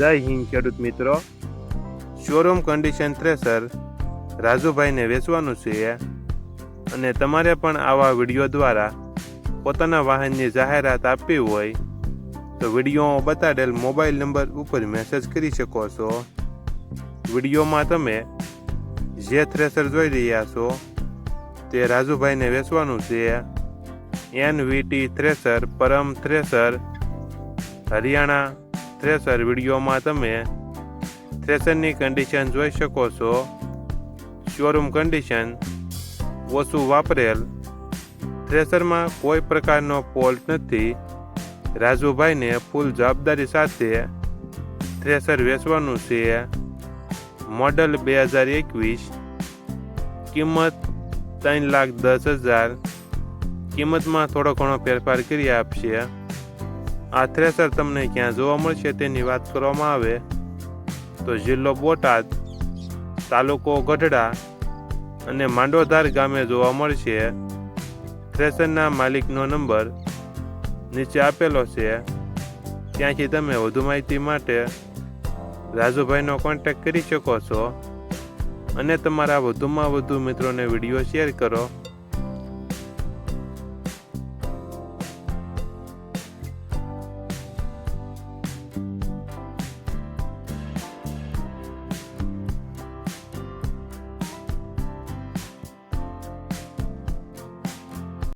જય હિન્દ, ખેડૂત મિત્રો. શોરૂમ કન્ડિશન થ્રેસર રાજુભાઈને વેચવાનું છે અને તમારે પણ આવા વીડિયો દ્વારા પોતાના વાહનની જાહેરાત આપવી હોય તો વીડિયો બતાડેલ મોબાઈલ નંબર ઉપર મેસેજ કરી શકો છો. વિડીયોમાં તમે જે થ્રેસર જોઈ રહ્યા છો તે રાજુભાઈને વેચવાનું છે. N VT thresher Param thresher Haryana thresher વિડીયોમાં તમે થ્રેસરની કન્ડિશન જોઈ શકો છો. શોરૂમ કન્ડિશન ઓછું વાપરેલ. થ્રેસરમાં કોઈ પ્રકારનો ફોલ્ટ નથી. રાજુભાઈને ફૂલ જવાબદારી સાથે થ્રેસર વેચવાનું છે. મોડલ બે હજાર એકવીસ. કિંમત ત્રણ લાખ દસ હજાર. કિંમતમાં થોડો ઘણો ફેરફાર કરી આપશે. આ થ્રેસર તમને ક્યાં જોવા મળશે તેની વાત કરવામાં આવે. તો જિલ્લો બોટાદ, તાલુકો ગઢડા અને માંડોધાર ગામે જોવા મળશે. થ્રેસરના માલિકનો નંબર નીચે આપેલો છે. ત્યાંથી તમે વધુ માહિતી માટે રાજુભાઈનો કોન્ટેક્ટ કરી શકો છો. અને તમારા વધુમાં વધુ મિત્રોને વીડિયો શેર કરો.